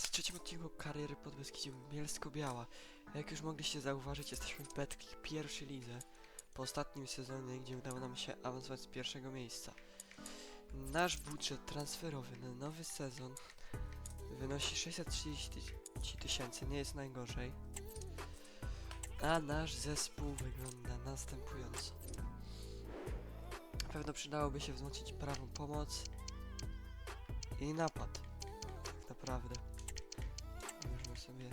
was w trzecim odcinku kariery pod Beskidziem Bielsko-Biała. Jak już mogliście zauważyć, jesteśmy w Betclick pierwszej lidze. Po ostatnim sezonie, gdzie udało nam się awansować z pierwszego miejsca. Nasz budżet transferowy na nowy sezon wynosi 630 tyś- tysięcy, nie jest najgorzej. A nasz zespół wygląda następująco. Na pewno przydałoby się wzmocnić prawą pomoc i napad. Tak naprawdę. Sobie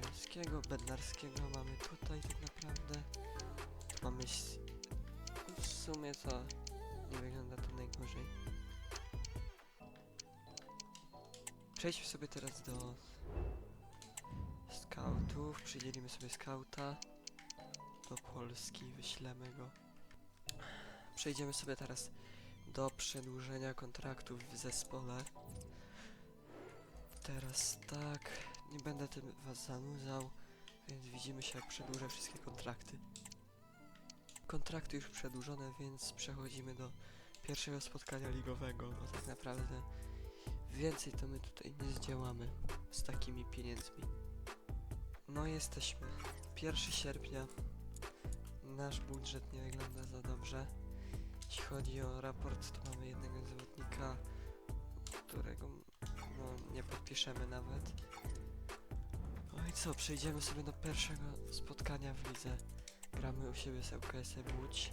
Bielskiego, Bednarskiego mamy tutaj tak naprawdę. Tu mamy w sumie to nie wygląda to najgorzej. Przejdźmy sobie teraz do scoutów. Przydzielimy sobie skauta do Polski, wyślemy go. Przejdziemy sobie teraz do przedłużenia kontraktów w zespole. Teraz tak, nie będę tym was zanudzał, więc widzimy się jak przedłużę wszystkie kontrakty. Kontrakty już przedłużone, więc przechodzimy do pierwszego spotkania ligowego, bo tak naprawdę więcej to my tutaj nie zdziałamy z takimi pieniędzmi. No jesteśmy. 1 sierpnia. Nasz budżet nie wygląda za dobrze. Jeśli chodzi o raport, to mamy jednego zawodnika, którego no, nie podpiszemy nawet. I co, przejdziemy sobie do pierwszego spotkania w lidze. Gramy u siebie z ŁKS-em Łódź.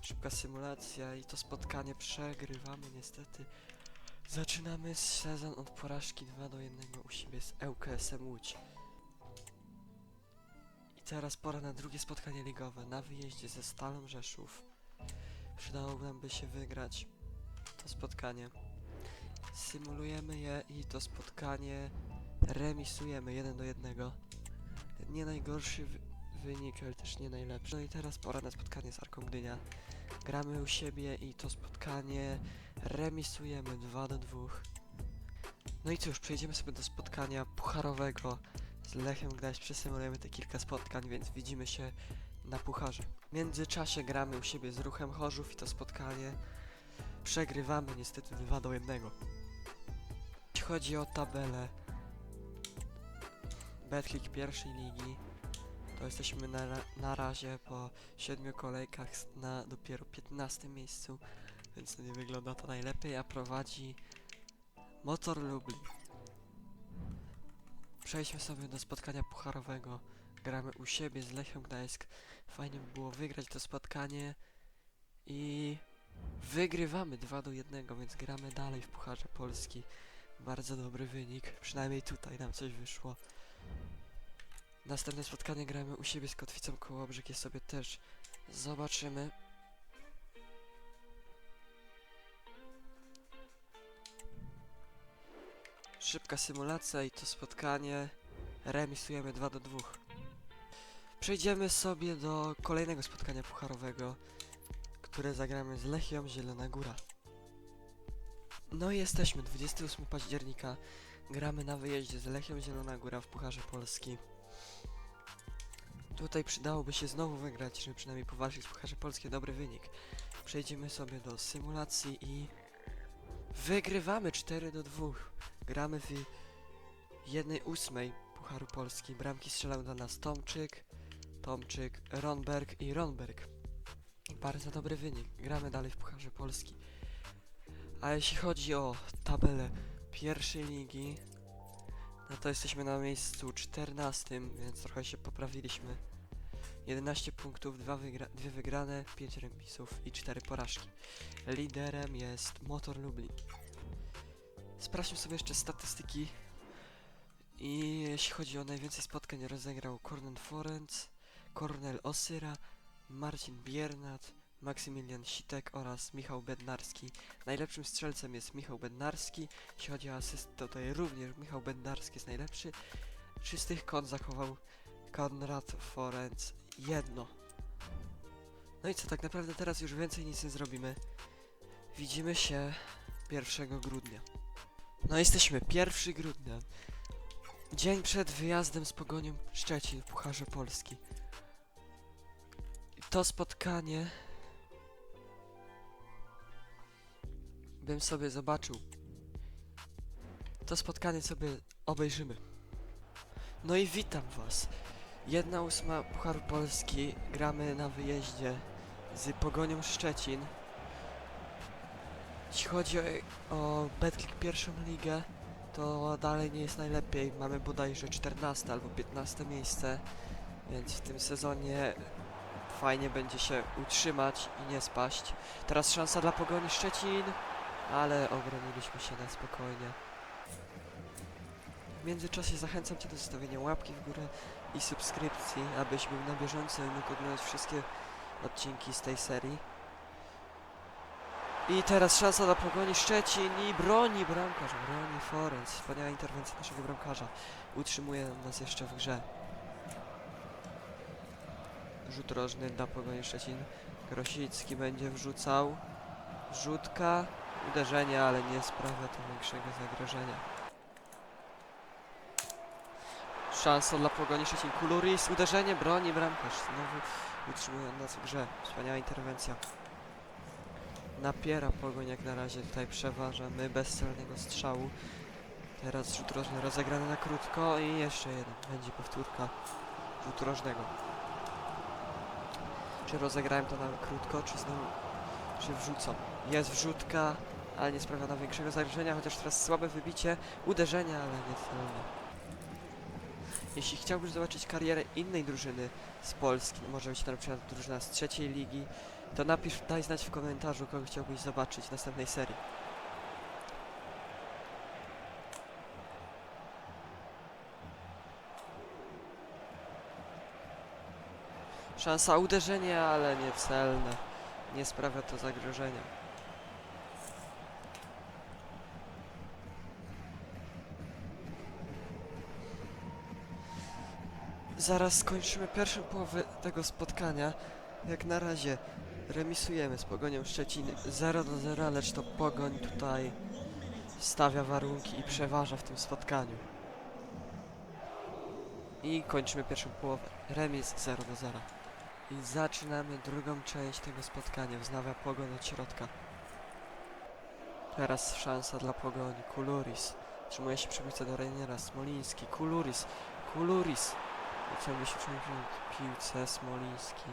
Szybka symulacja i to spotkanie przegrywamy niestety. Zaczynamy sezon od porażki 2 do 1 u siebie z ŁKS-em Łódź. I teraz pora na drugie spotkanie ligowe na wyjeździe ze Stalą Rzeszów. Przydałoby nam by się wygrać to spotkanie. Symulujemy je i to spotkanie remisujemy 1 do 1. Nie najgorszy wy wynik, ale też nie najlepszy. No i teraz pora na spotkanie z Arką Gdynia. Gramy u siebie i to spotkanie remisujemy 2 do 2. No i cóż, przejdziemy sobie do spotkania pucharowego z Lechem Gdańsk. Przesymulujemy te kilka spotkań, więc widzimy się na pucharze. W międzyczasie gramy u siebie z Ruchem Chorzów i to spotkanie przegrywamy niestety 2 do 1. Jeśli chodzi o tabelę Betclick pierwszej ligi, to jesteśmy na, na razie po 7 kolejkach na dopiero 15 miejscu, więc nie wygląda to najlepiej, a prowadzi Motor Lublin. Przejdźmy sobie do spotkania pucharowego. Gramy u siebie z Lechem Gdańsk. Fajnie by było wygrać to spotkanie i wygrywamy 2 do 1, więc gramy dalej w Pucharze Polski. Bardzo dobry wynik, przynajmniej tutaj nam coś wyszło. Następne spotkanie gramy u siebie z Kotwicą Kołobrzeg, je sobie też zobaczymy. Szybka symulacja i to spotkanie remisujemy 2 do 2. Przejdziemy sobie do kolejnego spotkania pucharowego, które zagramy z Lechią Zielona Góra. No i jesteśmy, 28 października. Gramy na wyjeździe z Lechią Zielona Góra w Pucharze Polski. Tutaj przydałoby się znowu wygrać, żeby przynajmniej powalczyć w Pucharze Polskie dobry wynik. Przejdziemy sobie do symulacji i wygrywamy 4 do 2. Gramy w jednej ósmej Pucharu Polski. Bramki strzelał do nas Tomczyk, Tomczyk, Ronberg i Ronberg. Bardzo dobry wynik. Gramy dalej w Pucharze Polski. A jeśli chodzi o tabelę pierwszej ligi, no to jesteśmy na miejscu 14, więc trochę się poprawiliśmy. 11 punktów, 2 wygra wygrane, 5 remisów i 4 porażki. Liderem jest Motor Lublin. Sprawdźmy sobie jeszcze statystyki. I jeśli chodzi o najwięcej spotkań rozegrał Cornel Forenc, Kornel Osyra, Marcin Biernat, Maksymilian Sitek oraz Michał Bednarski. Najlepszym strzelcem jest Michał Bednarski. Jeśli chodzi o asyst, to tutaj również Michał Bednarski jest najlepszy. Czystych kąt zachował Konrad Forenc jedno. No i co, tak naprawdę teraz już więcej nic nie zrobimy. Widzimy się 1 grudnia. No jesteśmy 1 grudnia. Dzień przed wyjazdem z Pogonią Szczecin w Pucharze Polski. To spotkanie bym sobie zobaczył to spotkanie sobie obejrzymy. No i witam was. Jedna ósma Pucharu Polski. Gramy na wyjeździe z Pogonią Szczecin. Jeśli chodzi o, o Betclick pierwszą ligę, to dalej nie jest najlepiej. Mamy bodajże 14 albo 15 miejsce, więc w tym sezonie fajnie będzie się utrzymać i nie spaść. Teraz szansa dla Pogoni Szczecin, ale obroniliśmy się na spokojnie. W międzyczasie zachęcam Cię do zostawienia łapki w górę i subskrypcji, abyś był na bieżąco i mógł oglądać wszystkie odcinki z tej serii. I teraz szansa dla Pogoni Szczecin i broni bramkarz, broni Forens. Wspaniała interwencja naszego bramkarza. Utrzymuje nas jeszcze w grze. Rzut rożny dla Pogoni Szczecin. Grosicki będzie wrzucał. Rzutka, uderzenie, ale nie sprawia to większego zagrożenia. Szansa dla Pogoni Szczecin. Kuluris, uderzenie, broni bramkarz. Znowu utrzymuje nas w grze. Wspaniała interwencja. Napiera Pogoń jak na razie tutaj przeważa. My bez celnego strzału. Teraz rzut rożny rozegrany na krótko i jeszcze jeden. Będzie powtórka rzutu rożnego. Czy rozegrałem to na krótko, czy znowu, czy wrzucą? Jest wrzutka, ale nie sprawia nam większego zagrożenia, chociaż teraz słabe wybicie, uderzenia, ale nie celne. Jeśli chciałbyś zobaczyć karierę innej drużyny z Polski, może być to na przykład drużyna z trzeciej ligi, to napisz, daj znać w komentarzu, kogo chciałbyś zobaczyć w następnej serii. Szansa uderzenia, ale nie celne. Nie sprawia to zagrożenia. Zaraz skończymy pierwszą połowę tego spotkania. Jak na razie remisujemy z Pogonią Szczecin 0 do 0, lecz to Pogoń tutaj stawia warunki i przeważa w tym spotkaniu. I kończymy pierwszą połowę. Remis 0 do 0. I zaczynamy drugą część tego spotkania. Wznawia Pogoń od środka. Teraz szansa dla Pogoni. Kuluris. Trzymuje się przy piłce do Reiniera. Smoliński. Kuluris. Kuluris. Ciągle się przy piłce. Smoliński.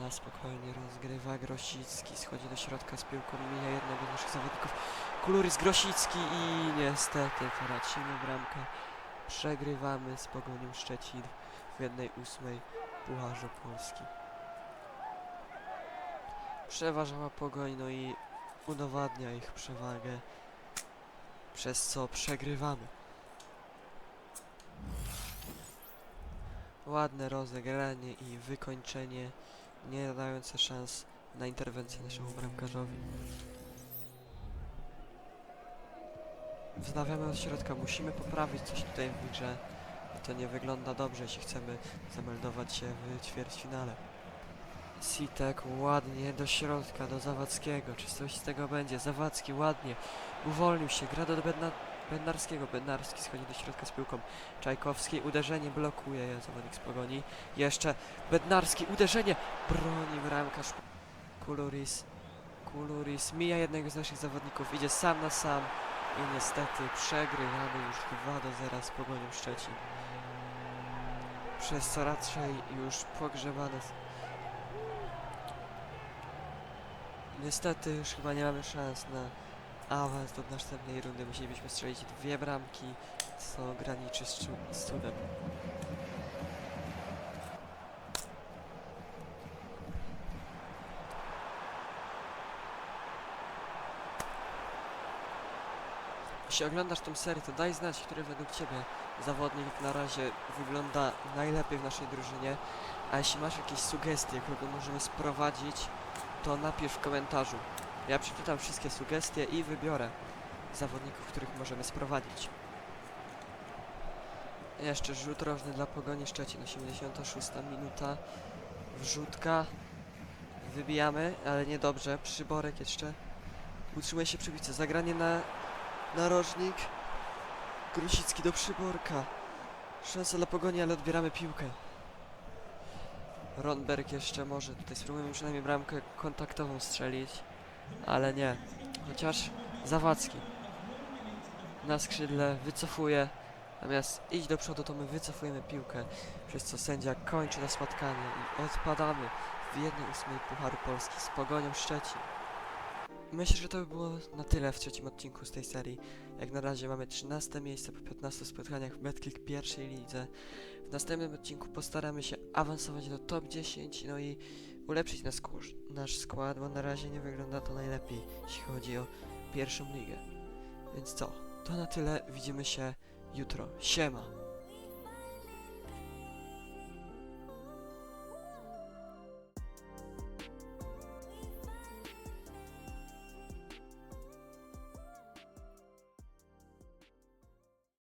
Na spokojnie rozgrywa Grosicki, schodzi do środka z piłką, mija jednego z naszych zawodników. Kuluris Grosicki i niestety tracimy bramkę. Przegrywamy z Pogonią Szczecin w jednej ósmej Pucharze Polski. Przeważała Pogoń, no i udowadnia ich przewagę, przez co przegrywamy. Ładne rozegranie i wykończenie nie dające szans na interwencję naszemu bramkarzowi. Wznawiamy od środka, musimy poprawić coś tutaj w grze. To nie wygląda dobrze, jeśli chcemy zameldować się w ćwierćfinale. Sitek ładnie do środka, do Zawadzkiego. Czy coś z tego będzie? Zawadzki ładnie. Uwolnił się, gra do Bedna Bednarskiego. Bednarski schodzi do środka z piłką. Czajkowski, uderzenie blokuje zawodnik z Pogoni. Jeszcze Bednarski, uderzenie, broni bramkarz. Kuluris, Kuluris mija jednego z naszych zawodników, idzie sam na sam i niestety przegrywamy już 2 do 0 z Pogonią Szczecin. Przez co raczej już pogrzebane. Niestety już chyba nie mamy szans na awans do następnej rundy. Musielibyśmy strzelić dwie bramki, co graniczy z, z cudem. Jeśli oglądasz tą serię, to daj znać, który według Ciebie zawodnik na razie wygląda najlepiej w naszej drużynie. A jeśli masz jakieś sugestie, kogo możemy sprowadzić, to napisz w komentarzu. Ja przeczytam wszystkie sugestie i wybiorę zawodników, których możemy sprowadzić. Jeszcze rzut rożny dla Pogoni Szczecin, 86 minuta. Wrzutka. Wybijamy, ale niedobrze. Przyborek jeszcze. Utrzymuje się przy piłce. Zagranie na narożnik. Grusicki do przyborka. Szansa dla Pogoni, ale odbieramy piłkę. Ronberg jeszcze może. Tutaj spróbujemy przynajmniej bramkę kontaktową strzelić. Ale nie. Chociaż Zawadzki. na skrzydle, wycofuje. Zamiast iść do przodu, to my wycofujemy piłkę, przez co sędzia kończy na spotkanie i odpadamy w 1-8 Pucharu Polski z Pogonią Szczecin. Myślę, że to by było na tyle w trzecim odcinku z tej serii. Jak na razie mamy 13 miejsce po 15 spotkaniach w Betclick pierwszej lidze. W następnym odcinku postaramy się awansować do top 10, no i ulepszyć nasz, nasz skład, bo na razie nie wygląda to najlepiej, jeśli chodzi o pierwszą ligę. Więc co? To na tyle. Widzimy się jutro. Siema!